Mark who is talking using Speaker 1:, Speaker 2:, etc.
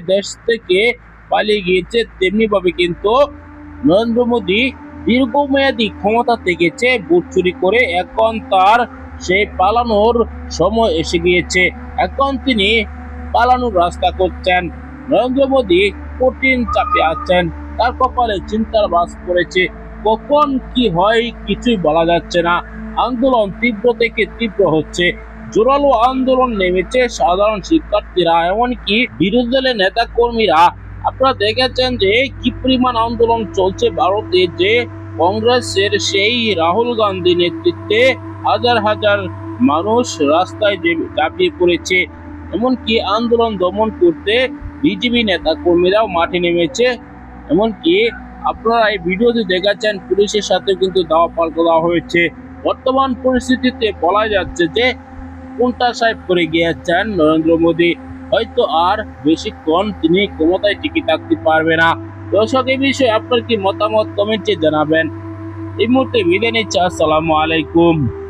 Speaker 1: দেশ থেকে পালিয়ে গিয়েছে তেমনি ভাবে কিন্তু নরেন্দ্র মোদী দীর্ঘমেয়াদী ক্ষমতা থেকেছে ভোট চুরি করে এখন তার সেই পালানোর সময় এসে গিয়েছে। এখন তিনি পালানোর রাস্তা করছেন। নরেন্দ্র মোদী কঠিন চাপে আছেন, তার কপালে চিন্তার বাস পড়েছে। কখন কি হয় কিছুই বলা যাচ্ছে না। আন্দোলন তীব্র থেকে তীব্র হচ্ছে। জোরালো আন্দোলন নেমেছে সাধারণ শিক্ষার্থীরা, এমনকি বিরোধী দলের নেতা কর্মীরা আপনারা দেখেছেন যে কি পরিমাণ আন্দোলন চলছে ভারতে, যে কংগ্রেসের সেই রাহুল গান্ধী নেতৃত্বে হাজার হাজার মানুষ রাস্তায় ঝাঁপিয়ে পড়েছে। এমনকি আন্দোলন দমন করতে বিজেপি নেতা কর্মীরাও মাঠে নেমেছে। এমনকি আপনারা এই ভিডিওতে দেখাচ্ছেন পুলিশের সাথে কিন্তু দাওয়া পাল্টা দেওয়া হয়েছে। বর্তমান পরিস্থিতিতে বলা যাচ্ছে যে কোনটা সাহেব করে গিয়েছেন, নরেন্দ্র মোদী। হয়তো আর বেশিক্ষণ তিনি ক্ষমতায় টিকে থাকতে পারবে না। দর্শক এই বিষয়ে আপনার কি মতামত? কমেন্টে জানাবেন। এই মুহূর্তে বিদায় নিচ্ছে। আসসালামু আলাইকুম।